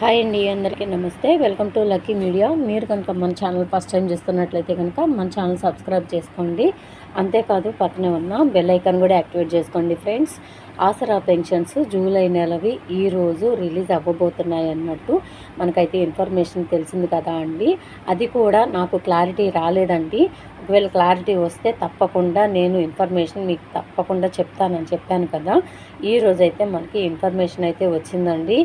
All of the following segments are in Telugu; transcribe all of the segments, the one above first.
హాయ్ అండి అందరికీ నమస్తే. Welcome to lucky media. మీరు కనుక మన ఛానల్ ఫస్ట్ టైం చూస్తున్నట్లయితే కనుక మన ఛానల్ సబ్స్క్రైబ్ చేసుకోండి. అంతేకాదు పక్కనే ఉన్న బెల్ ఐకాన్ కూడా యాక్టివేట్ చేసుకోండి ఫ్రెండ్స్. ఆసరా పెన్షన్స్ జూలై నెలవి ఈరోజు రిలీజ్ అవ్వబోతున్నాయి అన్నట్టు మనకైతే ఇన్ఫర్మేషన్ తెలిసింది కదా అండి. అది కూడా నాకు క్లారిటీ రాలేదండి. ఒకవేళ క్లారిటీ వస్తే తప్పకుండా నేను ఇన్ఫర్మేషన్ మీకు తప్పకుండా చెప్తానని చెప్పాను కదా. ఈ అయితే మనకి ఇన్ఫర్మేషన్ అయితే వచ్చిందండి.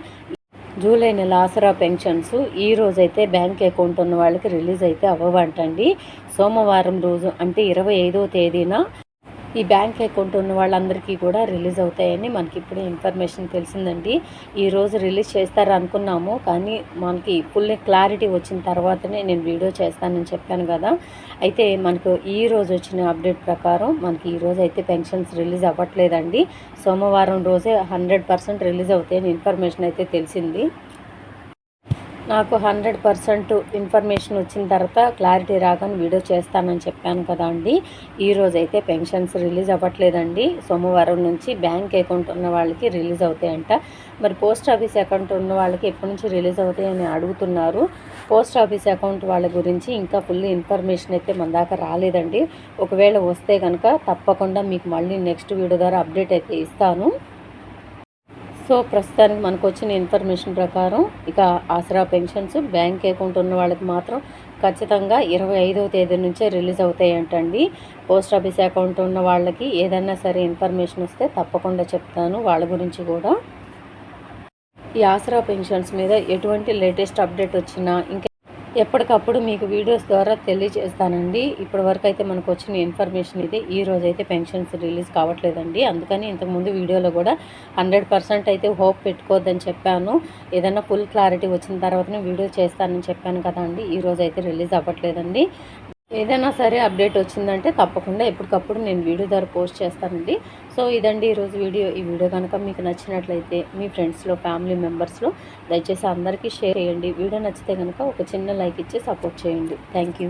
జూలై నెల ఆసరా పెన్షన్స్ ఈ రోజైతే బ్యాంక్ అకౌంట్ ఉన్న వాళ్ళకి రిలీజ్ అయితే అవ్వవంటండి. సోమవారం రోజు అంటే ఇరవై ఐదో తేదీన ఈ బ్యాంక్ అకౌంట్ ఉన్న వాళ్ళందరికీ కూడా రిలీజ్ అవుతాయని మనకి ఇప్పుడే ఇన్ఫర్మేషన్ తెలిసిందండి. ఈరోజు రిలీజ్ చేస్తారు అనుకున్నాము కానీ మనకి ఫుల్ క్లారిటీ వచ్చిన తర్వాతనే నేను వీడియో చేస్తానని చెప్పాను కదా. అయితే మనకు ఈ రోజు వచ్చిన అప్డేట్ ప్రకారం మనకి ఈరోజు అయితే పెన్షన్స్ రిలీజ్ అవ్వట్లేదండి. సోమవారం రోజే హండ్రెడ్ పర్సెంట్ రిలీజ్ అవుతాయని ఇన్ఫర్మేషన్ అయితే తెలిసింది. నాకు హండ్రెడ్ పర్సెంట్ ఇన్ఫర్మేషన్ వచ్చిన తర్వాత క్లారిటీ రాగానే వీడియో చేస్తానని చెప్పాను కదా అండి. ఈరోజు అయితే పెన్షన్స్ రిలీజ్ అవ్వట్లేదండి. సోమవారం నుంచి బ్యాంక్ అకౌంట్ ఉన్న వాళ్ళకి రిలీజ్ అవుతాయంట. మరి పోస్ట్ ఆఫీస్ అకౌంట్ ఉన్న వాళ్ళకి ఎప్పటి నుంచి రిలీజ్ అవుతాయని అడుగుతున్నారు. పోస్ట్ ఆఫీస్ అకౌంట్ వాళ్ళ గురించి ఇంకా ఫుల్ ఇన్ఫర్మేషన్ అయితే మన దాకా రాలేదండి. ఒకవేళ వస్తే కనుక తప్పకుండా మీకు మళ్ళీ నెక్స్ట్ వీడియో ద్వారా అప్డేట్ అయితే ఇస్తాను. సో ప్రస్తుతానికి మనకు వచ్చిన ఇన్ఫర్మేషన్ ప్రకారం ఇక ఆసరా పెన్షన్స్ బ్యాంక్ అకౌంట్ ఉన్న వాళ్ళకి మాత్రం ఖచ్చితంగా ఇరవై ఐదవ తేదీ నుంచే రిలీజ్ అవుతాయంటండి. పోస్ట్ ఆఫీస్ అకౌంట్ ఉన్న వాళ్ళకి ఏదైనా సరే ఇన్ఫర్మేషన్ వస్తే తప్పకుండా చెప్తాను వాళ్ళ గురించి కూడా. ఈ ఆసరా పెన్షన్స్ మీద ఎటువంటి లేటెస్ట్ అప్డేట్ వచ్చినా ఇంకా ఎప్పటికప్పుడు మీకు వీడియోస్ ద్వారా తెలియజేస్తానండి. ఇప్పటి వరకు అయితే మనకు వచ్చిన ఇన్ఫర్మేషన్ ఇది ఈ రోజు అయితే పెన్షన్స్ రిలీజ్ కావట్లేదండి. అందుకని ఇంతకుముందు వీడియోలో కూడా హండ్రెడ్ పర్సెంట్ అయితే హోప్ పెట్టుకోవద్దని చెప్పాను. ఏదైనా ఫుల్ క్లారిటీ వచ్చిన తర్వాతనే వీడియో చేస్తానని చెప్పాను కదా అండి ఈ రోజు అయితే రిలీజ్ అవ్వట్లేదండి. ఏదైనా సరే అప్డేట్ వచ్చిందంటే తప్పకుండా ఎప్పటికప్పుడు నేను వీడియో ద్వారా పోస్ట్ చేస్తానండి. సో ఇదండి ఈరోజు వీడియో. ఈ వీడియో కనుక మీకు నచ్చినట్లయితే మీ ఫ్రెండ్స్లో ఫ్యామిలీ మెంబర్స్లో దయచేసి అందరికీ షేర్ చేయండి. వీడియో నచ్చితే కనుక ఒక చిన్న లైక్ ఇచ్చి సపోర్ట్ చేయండి. Thank you.